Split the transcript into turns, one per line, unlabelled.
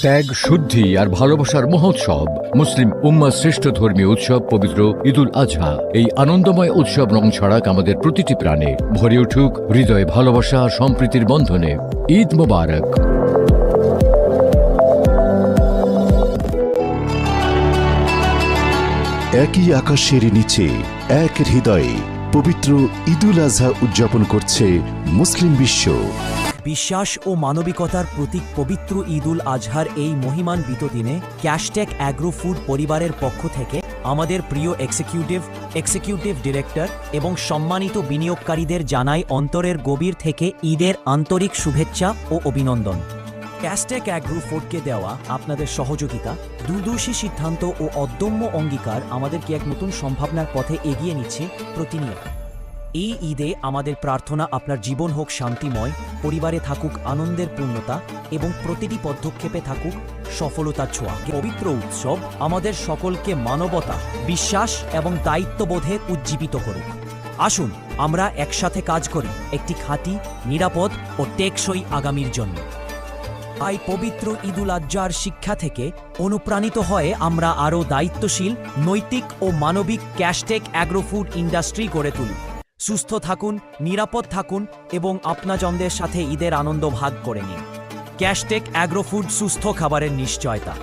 ত্যাগ, শুদ্ধি আর ভালোবাসার মহোৎসব। মুসলিম উম্মা শ্রেষ্ঠ ধর্মীয় উৎসব পবিত্র ঈদুল আজহা। এই আনন্দময় উৎসব রং ছড়াক আমাদের প্রতিটি প্রাণে। ভরে উঠুক হৃদয়ে ভালোবাসা আর সম্প্রীতির বন্ধনে। ঈদ মোবারক।
একই আকাশের নিচে এক হৃদয়ে পবিত্র ঈদুল আজহা উদযাপন করছে মুসলিম বিশ্ব।
বিশ্বাস ও মানবিকতার প্রতীক পবিত্র ঈদুল আজহার এই মহিমান্বিত দিনে ক্যাশটেক অ্যাগ্রো ফুড পরিবারের পক্ষ থেকে আমাদের প্রিয় এক্সিকিউটিভ এক্সিকিউটিভ ডিরেক্টর এবং সম্মানিত বিনিয়োগকারীদের জানাই অন্তরের গভীর থেকে ঈদের আন্তরিক শুভেচ্ছা ও অভিনন্দন। ক্যাশটেক অ্যাগ্রো ফুডকে দেওয়া আপনাদের সহযোগিতা দূরদর্শী সিদ্ধান্ত ও অদম্য অঙ্গীকার আমাদেরকে এক নতুন সম্ভাবনার পথে এগিয়ে নিচ্ছে প্রতিনিয়ত। এই ঈদে আমাদের প্রার্থনা আপনার জীবন হোক শান্তিময়, পরিবারে থাকুক আনন্দের পূর্ণতা এবং প্রতিটি পদক্ষেপে থাকুক সফলতার ছোঁয়া। পবিত্র উৎসব আমাদের সকলকে মানবতা, বিশ্বাস এবং দায়িত্ববোধে উজ্জীবিত করুক। আসুন, আমরা একসাথে কাজ করি একটি খাঁটি, নিরাপদ ও টেকসই আগামীর জন্য। তাই পবিত্র ঈদুল আজ্জার শিক্ষা থেকে অনুপ্রাণিত হয়ে আমরা আরও দায়িত্বশীল, নৈতিক ও মানবিক ক্যাশটেক অ্যাগ্রোফুড ইন্ডাস্ট্রি গড়ে তুলি। সুস্থ থাকুন, নিরাপদ থাকুন এবং আপনাজনদের সাথে ঈদের আনন্দ ভাগ করে নিন। ক্যাশটেক অ্যাগ্রোফুড সুস্থ খাবারের নিশ্চয়তা।